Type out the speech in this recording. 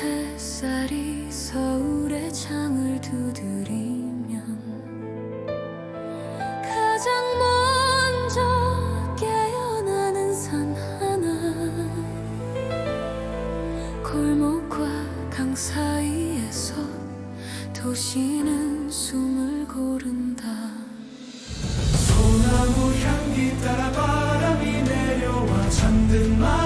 햇살이 서울의 창을 두드리면 가장 먼저 깨어나는 산 하나 골목과 강 사이에서 도시는 숨을 고른다. 소나무 향기 따라 바람이 내려와 잠든 마